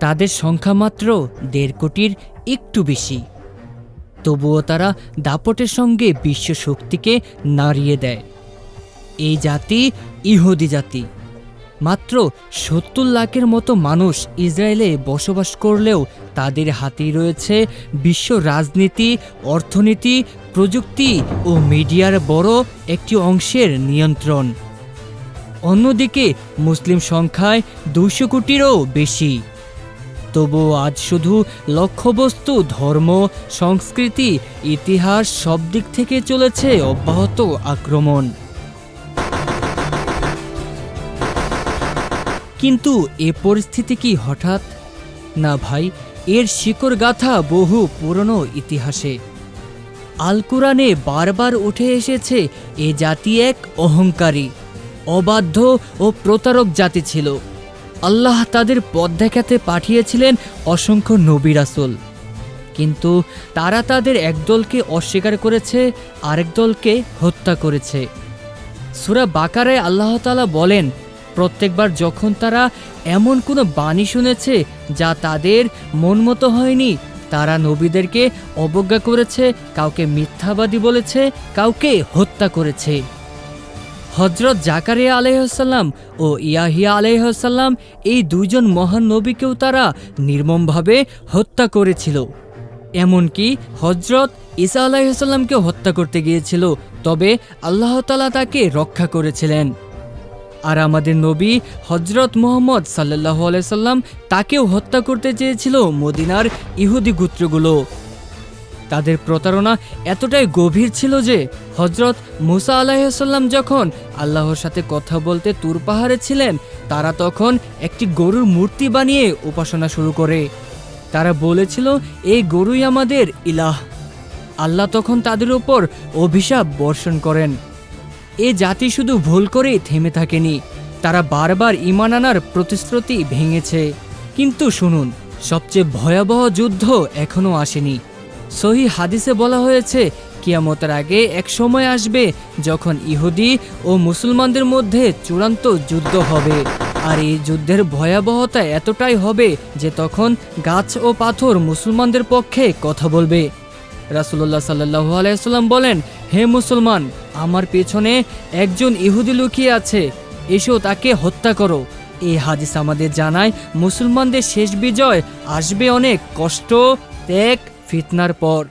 তাদের সংখ্যা মাত্র দেড় কোটির একটু বেশি। তবুও তারা দাপটের সঙ্গে বিশ্ব শক্তিকে নাড়িয়ে দেয়। এই জাতি ইহুদি জাতি। মাত্র সত্তর লাখের মতো মানুষ ইসরায়েলে বসবাস করলেও তাদের হাতেই রয়েছে বিশ্ব রাজনীতি, অর্থনীতি, প্রযুক্তি ও মিডিয়ার বড় একটি অংশের নিয়ন্ত্রণ। অন্যদিকে মুসলিম সংখ্যায় দুশো কোটিরও বেশি। তবুও আজ শুধু লক্ষ্যবস্তু, ধর্ম, সংস্কৃতি, ইতিহাস সব দিক থেকে চলেছে অব্যাহত আক্রমণ। কিন্তু এ পরিস্থিতি কি হঠাৎ? না ভাই, এর শিকড় গাথা বহু পুরনো ইতিহাসে। আল কোরআনে বারবার উঠে এসেছে এ জাতি এক অহংকারী, অবাধ্য ও প্রতারক জাতি ছিল। আল্লাহ তাদের পথ দেখাতে পাঠিয়েছিলেন অসংখ্য নবী রাসূল। কিন্তু তারা তাদের একদলকে অস্বীকার করেছে, আরেক দলকে হত্যা করেছে। সুরা বাকারায় আল্লাহ তাআলা বলেন, প্রত্যেকবার যখন তারা এমন কোনো বাণী শুনেছে যা তাদের মন মতো হয়নি, তারা নবীদেরকে অবজ্ঞা করেছে, কাউকে মিথ্যাবাদী বলেছে, কাউকে হত্যা করেছে। হজরত জাকারিয়া আলাইসাল্লাম ও ইয়াহিয়া আলাইসাল্লাম এই দুইজন মহান নবীকেও তারা নির্মমভাবে হত্যা করেছিল। এমনকি হজরত ঈসা আলাইসাল্লামকে হত্যা করতে গিয়েছিল, তবে আল্লাহ তালা তাকে রক্ষা করেছিলেন। আর আমাদের নবী হজরত মোহাম্মদ সাল্লাহ আলাইসাল্লাম তাকেও হত্যা করতে চেয়েছিল মদিনার ইহুদি গোত্রগুলো। তাদের প্রতারণা এতটাই গভীর ছিল যে হজরত মুসা আলাহিসাল্লাম যখন আল্লাহর সাথে কথা বলতে তুর পাহাড়ে ছিলেন, তারা তখন একটি গরুর মূর্তি বানিয়ে উপাসনা শুরু করে। তারা বলেছিল, এই গরুই আমাদের ইলাহ। আল্লাহ তখন তাদের উপর অভিশাপ বর্ষণ করেন। এ জাতি শুধু ভুল করেই থেমে থাকেনি, তারা বারবার ইমান আনার প্রতিশ্রুতি ভেঙেছে। কিন্তু শুনুন, সবচেয়ে ভয়াবহ যুদ্ধ এখনও আসেনি। সহি হাদিসে বলা হয়েছে, কিয়ামতের আগে এক সময় আসবে যখন ইহুদি ও মুসলমানদের মধ্যে চূড়ান্ত যুদ্ধ হবে। আর এই যুদ্ধের ভয়াবহতা এতটাই হবে যে তখন গাছ ও পাথর মুসলমানদের পক্ষে কথা বলবে। রাসুল্লাহ সাল্লাহু আলাইসাল্লাম বলেন, হে মুসলমান, আমার পেছনে একজন ইহুদি লুকিয়ে আছে, এসো তাকে হত্যা করো। এই হাদিস আমাদের জানায় মুসলমানদের শেষ বিজয় আসবে অনেক কষ্ট, ত্যাগ ফিতনার পর